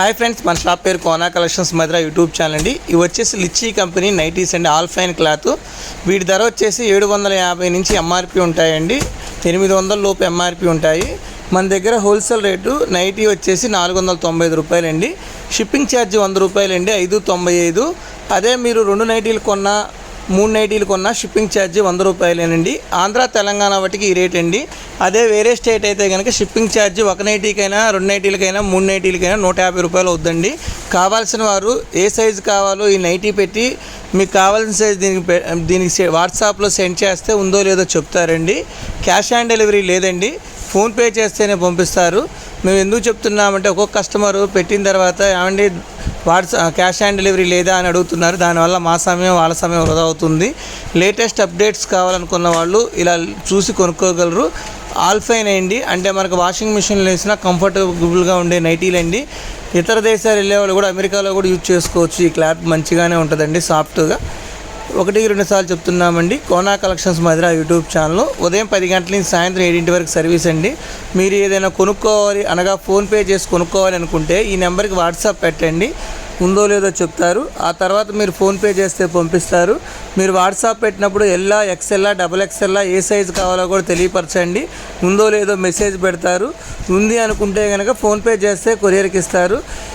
Hi friends మన shop పేరు Kona collections Madhura YouTube channel అండి. ఇవి వచ్చేసి litchi company nighties and all fine cloth. వీటి ధర వచ్చేసి ఏడు వందల యాభై నుంచి ఎంఆర్పి ఉంటాయండి. ఎనిమిది వందల లోపు ఎంఆర్పి ఉంటాయి. మన దగ్గర హోల్సేల్ రేటు నైటీ వచ్చేసి నాలుగు వందల తొంభై ఐదు రూపాయలండి. షిప్పింగ్ ఛార్జ్ వంద రూపాయలండి ఐదు తొంభై ఐదు. అదే మీరు రెండు నైటీలు కొన్నా మూడు నైటీలు కొన్న షిప్పింగ్ ఛార్జ్ వంద రూపాయలేనండి. ఆంధ్ర తెలంగాణ వాటికి ఈ రేట్ అండి. అదే వేరే స్టేట్ అయితే కనుక షిప్పింగ్ ఛార్జ్ ఒక నైటీకైనా రెండు నైటీలకైనా మూడు నైటీలకైనా నూట యాభై రూపాయలు అవుద్దండి. కావాల్సిన వారు ఏ సైజు కావాలో ఈ నైటీ పెట్టి మీకు కావాల్సిన సైజ్ దీనికి దీనికి సె- వాట్సాప్లో సెండ్ చేస్తే ఉందో లేదో చెప్తారండి. క్యాష్ ఆన్ డెలివరీ లేదండి. ఫోన్పే చేస్తేనే పంపిస్తారు. మేము ఎందుకు చెప్తున్నామంటే ఒక్కొక్క కస్టమర్ పెట్టిన తర్వాత ఏమండి వాట్స్ క్యాష్ ఆన్ డెలివరీ లేదా అని అడుగుతున్నారు. దానివల్ల మా సమయం వాళ్ళ సమయం వృధా అవుతుంది. లేటెస్ట్ అప్డేట్స్ కావాలనుకున్న వాళ్ళు ఇలా చూసి కొనుక్కోగలరు. ఆల్ఫైన్ అండి అంటే మనకు వాషింగ్ మిషన్లు వేసిన కంఫర్టబుల్గా ఉండే నైటీలు అండి. ఇతర దేశాలు వెళ్ళే వాళ్ళు కూడా అమెరికాలో కూడా యూజ్ చేసుకోవచ్చు. ఈ క్లాత్ మంచిగానే ఉంటుందండి సాఫ్ట్గా. ఒకటి రెండు సార్లు చెప్తున్నామండి. Kona collections Madhura YouTube channel. ఉదయం పది గంటల నుంచి సాయంత్రం ఏడింటి వరకు సర్వీస్ అండి. మీరు ఏదైనా కొనుక్కోవాలి అనగా ఫోన్పే చేసి కొనుక్కోవాలి అనుకుంటే ఈ నెంబర్కి వాట్సాప్ పెట్టండి. ఉందో లేదో చెప్తారు. ఆ తర్వాత మీరు ఫోన్పే చేస్తే పంపిస్తారు. మీరు వాట్సాప్ పెట్టినప్పుడు ఎల్లా ఎక్సెల్లా డబల్ ఎక్సెల్లా ఏ సైజు కావాలో కూడా తెలియపరచండి. ఉందో లేదో మెసేజ్ పెడతారు. ఉంది అనుకుంటే కనుక ఫోన్పే చేస్తే కొరియర్కి ఇస్తారు.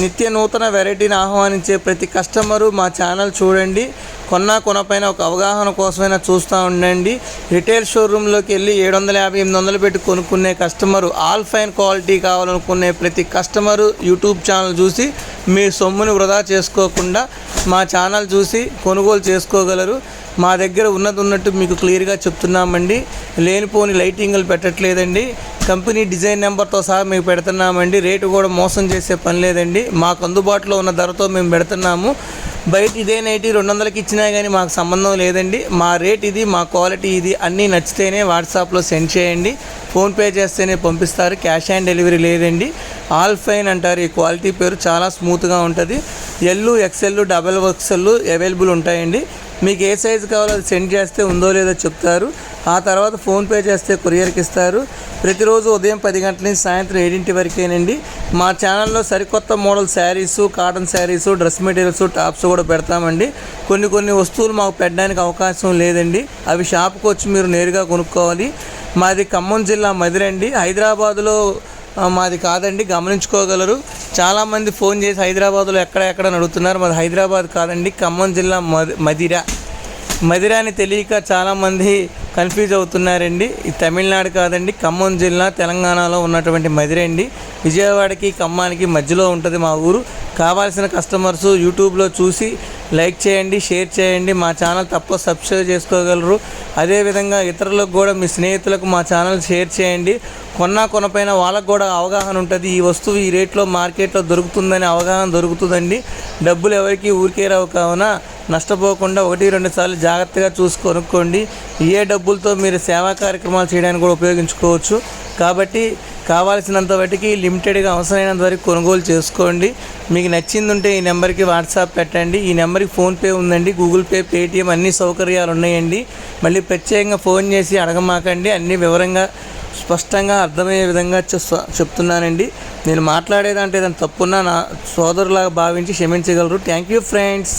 నిత్య నూతన వెరైటీని ఆహ్వానించే ప్రతి కస్టమరు మా ఛానల్ చూడండి. కొన్నా కొనపైన ఒక అవగాహన కోసమైనా చూస్తూ ఉండండి. రిటైల్ షోరూంలోకి వెళ్ళి ఏడు వందల యాభై ఎనిమిది వందలు పెట్టి కొనుక్కునే కస్టమరు ఆల్ ఫైన్ క్వాలిటీ కావాలనుకునే ప్రతి కస్టమరు యూట్యూబ్ ఛానల్ చూసి మీ సొమ్ముని వృధా చేసుకోకుండా మా ఛానల్ చూసి కొనుగోలు చేసుకోగలరు. మా దగ్గర ఉన్నది ఉన్నట్టు మీకు క్లియర్గా చెప్తున్నామండి. లేనిపోని లైటింగ్లు పెట్టట్లేదండి. కంపెనీ డిజైన్ నెంబర్తో సహా మీకు పెడుతున్నామండి. రేటు కూడా మోసం చేసే పని లేదండి. మాకు అందుబాటులో ఉన్న ధరతో మేము పెడుతున్నాము. బయట ఇదే నైటీ రెండు వందలకి ఇచ్చినా కానీ మాకు సంబంధం లేదండి. మా రేట్ ఇది మా క్వాలిటీ ఇది అన్నీ నచ్చితేనే వాట్సాప్లో సెండ్ చేయండి. ఫోన్పే చేస్తేనే పంపిస్తారు. క్యాష్ ఆన్ డెలివరీ లేదండి. ఆల్ ఫైన్ అంటారు. ఈ క్వాలిటీ పేరు చాలా స్మూత్గా ఉంటుంది. ఎల్లు ఎక్సెల్ డబల్ ఎక్సెల్ అవైలబుల్ ఉంటాయండి. మీకు ఏ సైజు కావాలో అది సెండ్ చేస్తే ఉందో లేదో చెప్తారు. ఆ తర్వాత ఫోన్పే చేస్తే కొరియర్కి ఇస్తారు. ప్రతిరోజు ఉదయం పది గంటల నుంచి సాయంత్రం ఏడింటి వరకేనండి. మా ఛానల్లో సరికొత్త model saris cotton saris dress materials tops కూడా పెడతామండి. కొన్ని కొన్ని వస్తువులు మాకు పెట్టడానికి అవకాశం లేదండి. అవి షాప్కి వచ్చి మీరు నేరుగా కొనుక్కోవాలి. మాది ఖమ్మం జిల్లా మదిరండి. హైదరాబాదులో మాది కాదండి గమనించుకోగలరు. చాలామంది ఫోన్ చేసి హైదరాబాద్లో ఎక్కడ ఎక్కడ అడుగుతున్నారు. మాది హైదరాబాద్ కాదండి ఖమ్మం జిల్లా మది మదిర మదిర అని తెలియక చాలామంది కన్ఫ్యూజ్ అవుతున్నారండి. ఇది తమిళనాడు కాదండి ఖమ్మం జిల్లా తెలంగాణలో ఉన్నటువంటి మదిర అండి. విజయవాడకి ఖమ్మానికి మధ్యలో ఉంటుంది మా ఊరు. కావాల్సిన కస్టమర్స్ యూట్యూబ్లో చూసి లైక్ చేయండి షేర్ చేయండి మా ఛానల్ తప్ప సబ్స్క్రైబ్ చేసుకోగలరు. అదేవిధంగా ఇతరులకు కూడా మీ స్నేహితులకు మా ఛానల్ షేర్ చేయండి. కొన్నా కొనపైన వాళ్ళకు కూడా అవగాహన ఉంటుంది. ఈ వస్తువు ఈ రేట్లో మార్కెట్లో దొరుకుతుందని అవగాహన దొరుకుతుందండి. డబ్బులు ఎవరికి ఊరికే రావు కావున నష్టపోకుండా ఒకటి రెండు సార్లు జాగ్రత్తగా చూసి కొనుక్కోండి. ఏ డబ్బులతో మీరు సేవా కార్యక్రమాలు చేయడానికి కూడా ఉపయోగించుకోవచ్చు. కాబట్టి కావాల్సినంత వాటికి లిమిటెడ్గా అవసరమైనంత వరకు కొనుగోలు చేసుకోండి. మీకు నచ్చింది ఉంటే ఈ నెంబర్కి వాట్సాప్ పెట్టండి. ఈ నెంబర్కి ఫోన్పే ఉందండి. గూగుల్ పే పేటిఎం అన్ని సౌకర్యాలు ఉన్నాయండి మళ్ళీ ప్రత్యేకంగా ఫోన్ చేసి అడగమాకండి. అన్ని వివరంగా స్పష్టంగా అర్థమయ్యే విధంగా చెప్తున్నానండి. నేను మాట్లాడేదంటే ఏదైనా తప్పున్నా నా సోదరులాగా భావించి క్షమించగలరు. Thank you friends.